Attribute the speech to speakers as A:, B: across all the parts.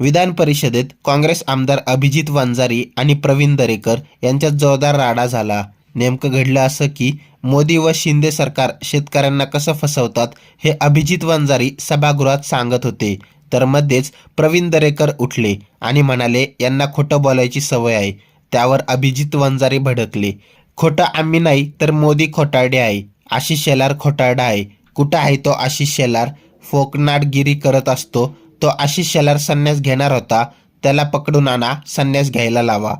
A: विधान परिषदेत काँग्रेस आमदार अभिजित वंजारी आणि प्रवीण दरेकर यांच्यात जोरदार राडा झाला. नेमकं घडलं असं की मोदी व शिंदे सरकार शेतकऱ्यांना कसं फसवतात हे अभिजित वंजारी सभागृहात सांगत होते. तर मध्येच प्रवीण दरेकर उठले आणि म्हणाले यांना खोटं बोलायची सवय आहे. त्यावर अभिजित वंजारी भडकले. खोटं आम्ही नाही तर मोदी खोटारडे आहे. आशिष शेलार खोटारडा आहे. कुठं आहे तो आशिष शेलार? फोकनाडगिरी करत असतो. तो आशिष शेलार संन्यास घेणार होता. त्याला पकडून आणा संन्यास घ्यायला लावा.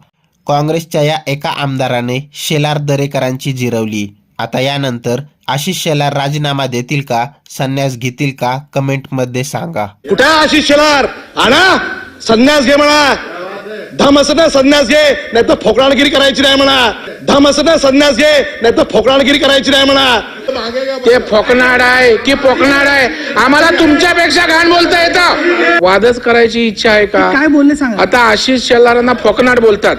A: काँग्रेसच्या या एका आमदाराने शेलार दरेकरांची जिरवली. आता यानंतर आशिष शेलार राजीनामा देतील का संन्यास घेतील का कमेंटमध्ये सांगा.
B: कुठे आशिष शेलार? आणा संन्यास घे म्हणा. धम असं ना संन्यास घे नाही तर फोकराणगिरी करायची नाही म्हणा. धम असं ना संन्यास घे नाही तर फोकराणगिरी करायची नाही म्हणा.
C: ते फोकनाड आहे की पोकनाड आहे? आम्हाला तुमच्यापेक्षा घाण बोलता येतं. वादच करायची इच्छा आहे का?
D: काय बोलले सांगा.
C: आता आशिष शेलारांना फोकनाड बोलतात.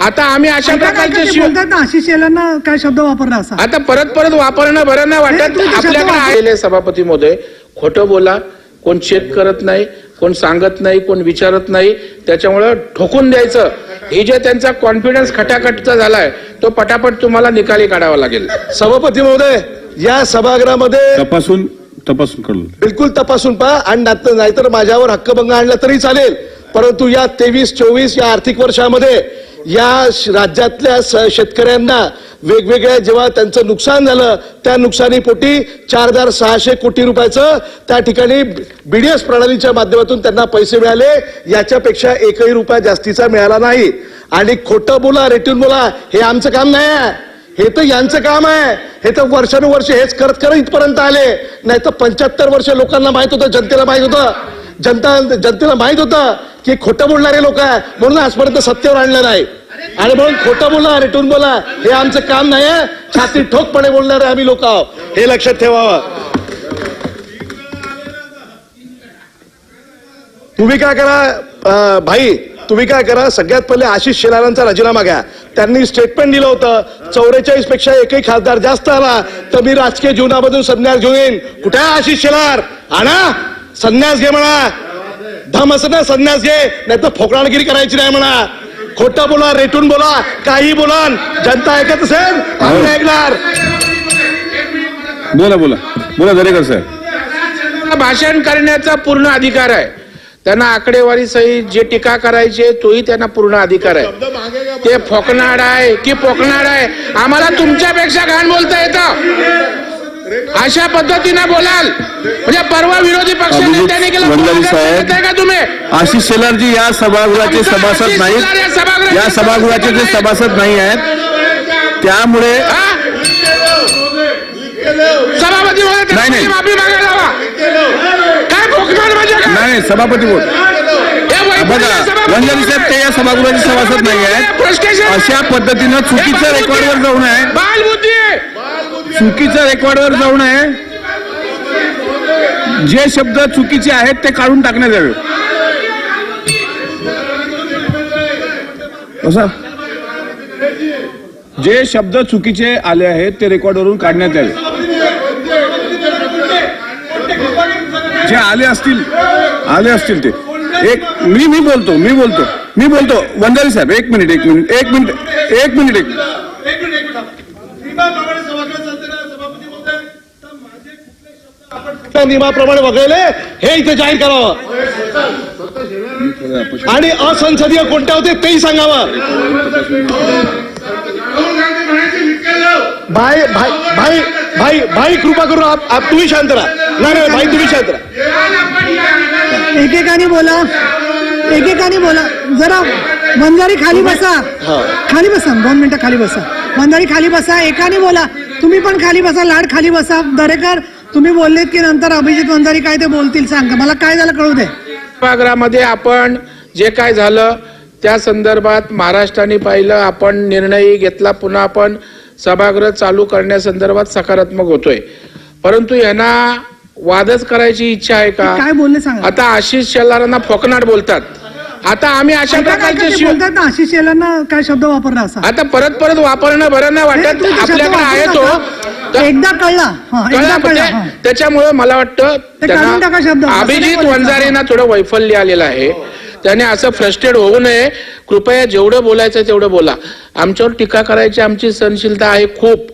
C: आता आम्ही अशा प्रकारचे
D: ते
C: शिव
D: बोलतात? ना आशिष शेलांना काय शब्द वापरला असा?
C: आता परत परत वापरणं बरं नाही
D: हे
C: वाटत. आपल्याकडे
D: वापर-
C: आलेले सभापती महोदय खोटं बोला. कोण चेक करत नाही कोण सांगत नाही कोण विचारत नाही त्याच्यामुळं ठोकून द्यायचं. हे जे त्यांचा कॉन्फिडन्स खटाखटचा झालाय तो पटापट तुम्हाला निकाली काढावा लागेल.
B: सभापती महोदय या सभागृहामध्ये
E: तपासून तपासून कळलं
B: बिलकुल तपासून पहा आणि नाहीतर माझ्यावर हक्कभंग आणला तरी चालेल. परंतु या तेवीस चोवीस या आर्थिक वर्षामध्ये या राज्यातल्या शेतकऱ्यांना वेगवेगळ्या जेव्हा त्यांचं नुकसान झालं त्या नुकसानीपोटी चार हजार सहाशे कोटी रुपयाचं त्या ठिकाणी बीडीएस प्रणालीच्या माध्यमातून त्यांना पैसे मिळाले. याच्यापेक्षा एकही रुपया जास्तीचा मिळाला नाही. आणि खोटं बोला रेटून बोला हे आमचं काम नाही आहे. हे तर यांचं काम आहे. हे तर वर्षानुवर्ष हेच करत करत इथपर्यंत आले. नाही तर पंच्याहत्तर वर्ष लोकांना माहीत होतं जनतेला माहीत होतं. जनता जनतेला माहीत होतं की खोटं बोलणारे लोक आहे म्हणून आजपर्यंत सत्तेवर आणलं नाही आणि म्हणून खोटं बोला रेटून बोला हे आमचं काम नाही आहे. छाती ठोकपणे बोलणारे आम्ही लोक आहोत. हे लक्षात ठेवावं. तुम्ही काय करा अं, भाई तुम्ही काय करा सगळ्यात पहिले आशिष शेलारांचा राजीनामा घ्या. त्यांनी स्टेटमेंट दिलं होतं चौवेचाळीसपेक्षा एकही खासदार जास्त आला तर मी राजकीय जीवनामधून संन्यास घेऊन कुठे आशिष शेलार? आणा. संन्यास घे म्हणा. धम असं ना संन्यास घे. नाही तर फोकराणगिरी करायची नाही म्हणा. खोटं बोला रेटून बोला काही बोला. जनता ऐकत असेल आम्ही ऐकणार.
E: बोला बोला. बोला दरेकर साहेब.
C: भाषण करण्याचा पूर्ण अधिकार आहे. त्यांना आकडेवारी सहित जे टीका करायचे तोही त्यांना पूर्ण अधिकार आहे. ते फोकनाड आहे की पोकनाड आहे? आम्हाला तुमच्यापेक्षा घाण बोलता येतं. अशा पद्धतीने बोलाल. म्हणजे परवा विरोधी पक्ष नेत्याने केलं का तुम्ही?
E: आशिष शेलारजी या सभागृहाचे सभासद नाहीत. या सभागृहाचे ते सभासद नाही आहेत त्यामुळे?
C: सभापती
E: नाही, नाही.
C: माफी मागायला काय म्हणजे
E: नाही सभापती बोल. बघा वंजारी साहेब ते या सभागृहाचे सभासद नाही आहेत. अशा पद्धतीनं चुकीचं रेकॉर्डवर जाऊ नये. चुकीचं रेकॉर्डवर जाऊ नये. जे शब्द चुकीचे आहेत ते काढून टाकण्यात यावे. असं? जे शब्द चुकीचे आले आहेत ते रेकॉर्डवरून काढण्यात यावे. जे आले असतील आले असतील ते. एक मी मी बोलतो मी बोलतो मी बोलतो. वंजारी साहेब एक मिनिट एक मिनिट एक मिनिट एक मिनिट एक
B: त्या नियमाप्रमाणे वगळले हे इथे जाहीर करावं. आणि असंसदीय कोणत्या होते तेही सांगावं. भाई भाई भाई भाई भाई कृपा करून आप, आप तुम्ही शांत राहा. नाही नाही भाई तुम्ही शांत राहा.
D: एकेकाने बोला. एकेकाने बोला. जरा बंजारी खाली बसा. खाली बसा. दोन मिनिटं खाली बसा. बंजारी खाली बसा. एकाने बोला. तुम्ही पण खाली बसा. लाड खाली बसा. दरेकर तुम्ही बोललेत की नंतर अभिजित वंजारी काय ते बोलतील सांगा. मला काय झालं कळू दे.
C: सभागृहामध्ये आपण जे काय झालं त्या संदर्भात महाराष्ट्राने पाहिलं आपण निर्णय घेतला पुन्हा आपण सभागृह चालू करण्यासंदर्भात सकारात्मक होतोय. परंतु यांना वादच करायची इच्छा आहे का?
D: काय बोलले सांगा.
C: आता आशिष शेलारांना फोकनाट बोलतात. आता आम्ही अशा
D: ना,
C: प्रकारचे
D: बोलतात ना आशिष काय शब्द वापरला असा?
C: आता परत परत वापरणं बरं नाही
D: हे
C: वाटत. आपल्याकडे आहे तो.
D: एकदा कळला.
C: कळलं म्हणजे. त्याच्यामुळे मला वाटतं अभिजित. वंजारेंना थोडं वैफल्य आलेलं आहे. त्याने असं फ्रस्ट्रेट होऊ नये. कृपया जेवढं बोलायचं तेवढं बोला. आमच्यावर टीका करायची आमची सहनशीलता आहे खूप.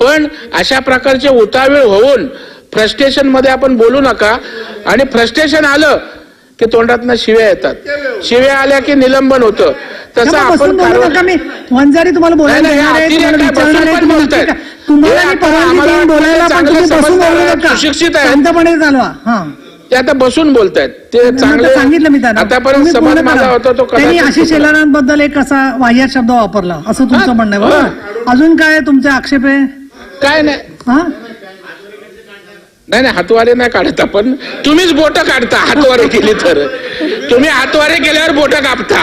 C: पण अशा प्रकारचे उतावीळ होऊन फ्रस्ट्रेशनमध्ये आपण बोलू नका. आणि फ्रस्ट्रेशन आलं की तोंडातनं शिव्या येतात. शिव्या आल्या की निलंबन होतं. तसं आपण
D: वंजारी तुम्हाला बोलायला आहे
C: आहे,
D: आहे आहे.
C: सुशिक्षित आहेत.
D: शांतपणे चालवा हा.
C: ते आता बसून बोलतायत. ते चांगले
D: सांगितलं मी त्यांना
C: आतापर्यंत समाज माझा. होता तो
D: त्यांनी आशिष. शेलारांबद्दल एक असा वाह्यात शब्द वापरला. असं तुमचं म्हणणं आहे अजून काय तुमचे आक्षेप? आहे
C: काय नाही.
D: हा?
C: नाही नाही हातवारे नाही काढत आपण तुम्हीच बोट काढता हातवारे केली तर. तुम्ही हातवारे केल्यावर बोट कापता.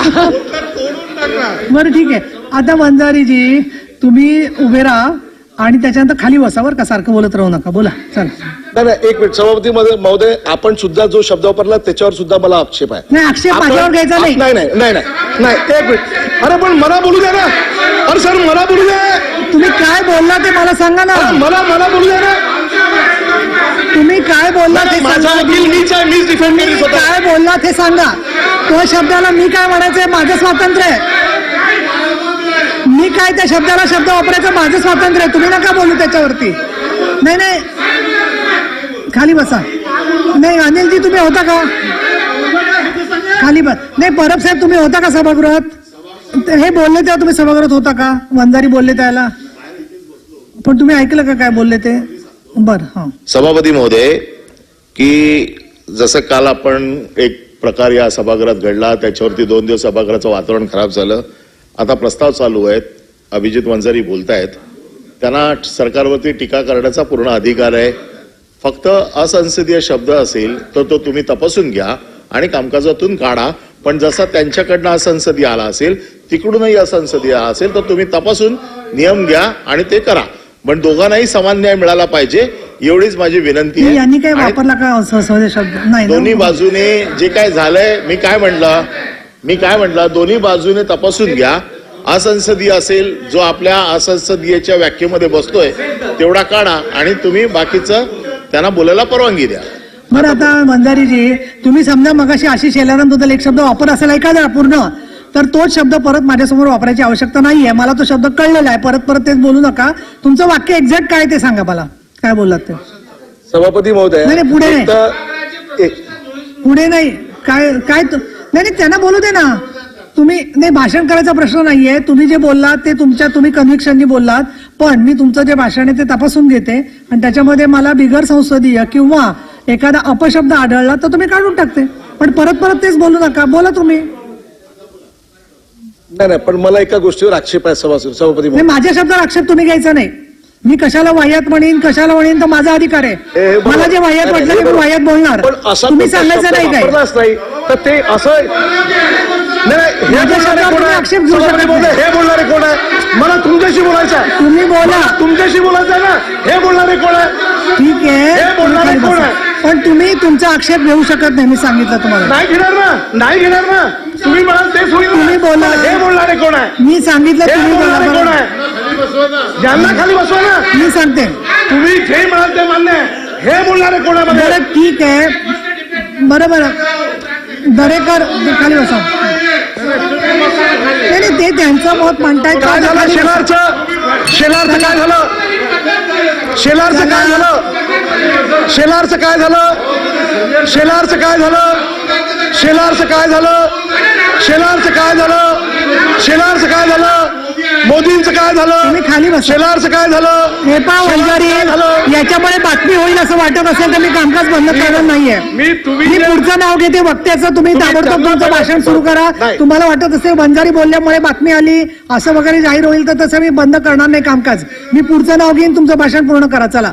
D: बरं ठीक आहे. आता वंजारीजी तुम्ही उभे राहा आणि त्याच्यानंतर खाली बसा बरं का सारखं बोलत राहू नका. बोला चला.
B: नाही नाही एक मिनिट. सभापती मध्ये महोदय आपण सुद्धा जो शब्द वापरला त्याच्यावर सुद्धा मला आक्षेप आहे.
D: नाही आक्षेप
B: आपण-
D: माझ्यावर घ्यायचा नाही.
B: नाही नाही नाही नाही. नाही एक मिनिट. अरे पण मला बोलू द्या ना. अरे सर मला बोलू द्या.
D: तुम्ही काय बोलला ते मला सांगा ना.
B: अरे मला मला बोलू द्या ना.
D: तुम्ही काय बोलला ते
B: माझा
D: सांगा.
B: वकील मीच आहे मीच डिफेंड
D: तुम्ही
B: करेल स्वतः
D: काय बोलला ते सांगा. तो शब्दाला मी काय म्हणायचंय माझं स्वातंत्र्य आहे. मी काय त्या शब्दाला शब्द वापरायचं माझं स्वातंत्र्य आहे. तुम्ही नका बोलू त्याच्यावरती. नाही नाही. खाली बसा. नाही अनिलजी तुम्ही होता का? खाली बस. नाही परब साहेब तुम्ही होता का सभागृहात? हे बोलले तेव्हा तुम्ही सभागृहात होता का? वंजारी बोलले त्याला. पण तुम्ही ऐकलं का काय बोलले ते?
F: सभापती महोदय की जसं काल आपण एक प्रकार या सभागृहात घडला त्याच्यावरती दोन दिवस सभागृहाचं वातावरण खराब झालं. आता प्रस्ताव चालू आहेत अभिजित वंजारी बोलतायत. त्यांना सरकारवरती टीका करण्याचा पूर्ण अधिकार आहे. फक्त असंसदीय शब्द असेल तर तो तुम्ही तपासून घ्या आणि कामकाजातून काढा. पण जसा त्यांच्याकडनं असंसदीय आला असेल तिकडूनही असंसदीय आला असेल तर तुम्ही तपासून नियम घ्या आणि ते करा. पण दोघांनाही समान न्याय मिळाला पाहिजे एवढीच माझी विनंती आहे.
D: यांनी काय वापरला का असं शब्द? नाही?
F: दोन्ही बाजूने जे काय झालंय मी काय म्हटलं मी काय म्हटलं दोन्ही बाजूने तपासून घ्या. असंसदीय असेल जो आपल्या असंसदीयच्या व्याख्येमध्ये बसतोय तेवढा काढा आणि तुम्ही बाकीचं त्यांना बोलायला परवानगी द्या.
D: बरं आता मंदारीजी तुम्ही समजा मगाशी आशिष शेलारांबद्दल एक शब्द वापर असेल एखादा पूर्ण. तर तोच शब्द परत माझ्यासमोर वापरायची आवश्यकता नाहीये. मला तो शब्द कळलेला आहे. परत परत तेच बोलू नका. तुमचं वाक्य एक्झॅक्ट काय ते सांगा मला. काय बोललात ते?
B: सभापती महोदय
D: नाही, नाही, पुढे नाही. पुढे नाही. काय काय तु- नाही नाही त्यांना बोलू दे ना. तुम्ही नाही भाषण करायचा प्रश्न नाहीये. तुम्ही जे बोललात ते तुमच्या तुम्ही कन्व्हिक्शननी बोललात. पण मी तुमचं जे भाषण आहे ते तपासून घेते. आणि त्याच्यामध्ये मला बिगर संसदीय किंवा एखादा अपशब्द आढळला तर तुम्ही काढून टाकते. पण परत परत तेच बोलू नका. बोला तुम्ही.
B: नाही नाही पण मला एका गोष्टीवर आक्षेप आहे सभा सभापती
D: नाही माझ्या शब्दावर आक्षेप तुम्ही घ्यायचा नाही मी कशाला वाह्यात म्हणेन कशाला म्हणेन तर माझा अधिकार
B: हे- हे
D: आहे
B: बरोबर.
D: मला जे वाह्यात
B: नाही, हे
D: ते मी. वाह्यात बोलणार
B: पण असा
D: तुम्ही
B: कोणता
D: सांगायचं
B: शब्द
D: नाही काय
B: वापरलाच नाही तर ते असं नाही, नाही, हे
D: माझ्या
B: बोलणारे
D: शब्दावर
B: कोण
D: तुम्ही
B: आहे?
D: आक्षेप घेऊ
B: सभापती
D: शकत
B: महोदय,
D: नाही.
B: हे बोलणारे कोण आहे मला तुमच्याशी बोलायचं आहे
D: तुम्ही बोला
B: तुमच्याशी बोलायचं आहे ना हे बोलणारे कोण आहे
D: ठीक आहे
B: हे बोलणारे कोण. आहे?
D: पण तुम्ही तुमचा आक्षेप घेऊ शकत नाही मी सांगितलं तुम्हाला.
B: नाही घेणार ना नाही घेणार ना. तुम्ही म्हणाल तेच होईल.
D: तुम्ही बोला.
B: हे बोलणारे कोण आहे?
D: मी सांगितलं
B: हे
D: तुम्ही बोला
B: बोलणारे कोण
D: बरं.
B: आहे? ज्यांना खाली बसवा ना.
D: मी सांगते.
B: तुम्ही जे म्हणाल ते मान्य आहे. हे बोलणारे कोण आहे मध्ये?
D: बरं ठीक आहे. बरं बरं. दरेकर खाली बसा. नाही नाही, ते त्यांचं मत म्हणतायत
B: काय झालं. शेलारचं? शेलारचं काय झालं? शेलारचं काय झालं? शेलारचं काय झालं? शेलारचं काय झालं? शेलारचं काय झालं? शेलारचं काय झालं? शेलारचं काय झालं? मोदींचं काय झालं?
D: खाली
B: शेलारचं काय झालं?
D: हे वंजारी
B: झालं?
D: याच्यामुळे बातमी होईल असं वाटत असेल तर मी कामकाज बंद करणार नाहीये.
B: मी तुम्ही
D: पुढचं नाव घेते वक्त्याचं तुम्ही ताबडतोब तुमचं. भाषण सुरू करा. तुम्हाला वाटत असेल बंजारी बोलल्यामुळे बातमी आली असं वगैरे जाहीर होईल तर तसं मी बंद करणार नाही कामकाज. मी पुढचं नाव घेईन तुमचं भाषण पूर्ण करा. चला.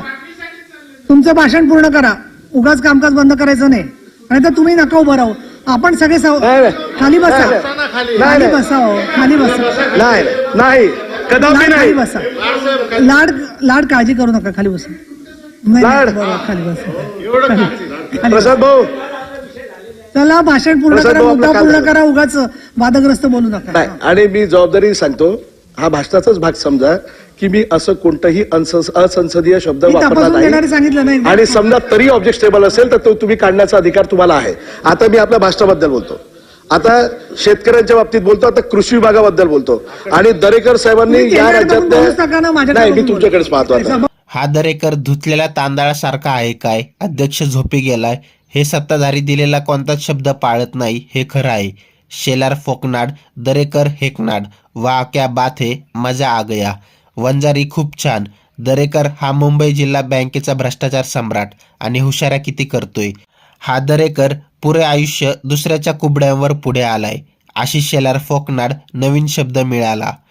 D: तुमचं भाषण पूर्ण करा. उगाच कामकाज बंद करायचं नाही. आणि तर तुम्ही नका उभं राहू. आपण सगळे. खाली बसा.
B: नाही,
D: खाली.
B: नाही.
D: बसा हो. खाली बसा.
B: नाही
D: खाली बसा. लाड लाड काळजी करू नका. खाली बसा. नाही, खाली बसा.
B: प्रसाद भाऊ.
D: चला भाषण पूर्ण करा. मुद्दा पूर्ण करा. उगाच वादग्रस्त बोलू नका.
B: आणि मी जबाबदारी सांगतो. हा भाषणाचाच भाग समजा की मी असं कोणताही अंस- असंसदीय शब्द वापरला
D: नाही.
B: आणि समजा तरी ऑब्जेक्टेबल असेल तर तो तुम्ही काढण्याचा अधिकार तुम्हाला आहे. आता मी आपल्या भाषणाबद्दल बोलतो. आता शेतकऱ्यांच्या बाबतीत बोलतो आता कृषी विभागाबद्दल बोलतो. आणि दरेकर साहेबांनी या राज्यात नाही मी तुमच्याकडेच पाहतो आता.
A: हा दरेकर धुतलेल्या तांदळासारखा आहे काय? अध्यक्ष झोपी गेलाय. हे सत्ताधारी दिलेला कोणताच शब्द पाळत नाही हे खरं आहे. शेलार फोकनाड दरेकर हेकनाड. वा क्या बात है मजा आ गया. वंजारी खूप छान. दरेकर हा मुंबई जिल्हा बँकेचा भ्रष्टाचार सम्राट आणि हुशाऱ्या किती करतोय. हा दरेकर पुरे आयुष्य दुसऱ्याच्या कुबड्यांवर पुढे आलाय. आशिष शेलार फोकनाड नवीन शब्द मिळाला.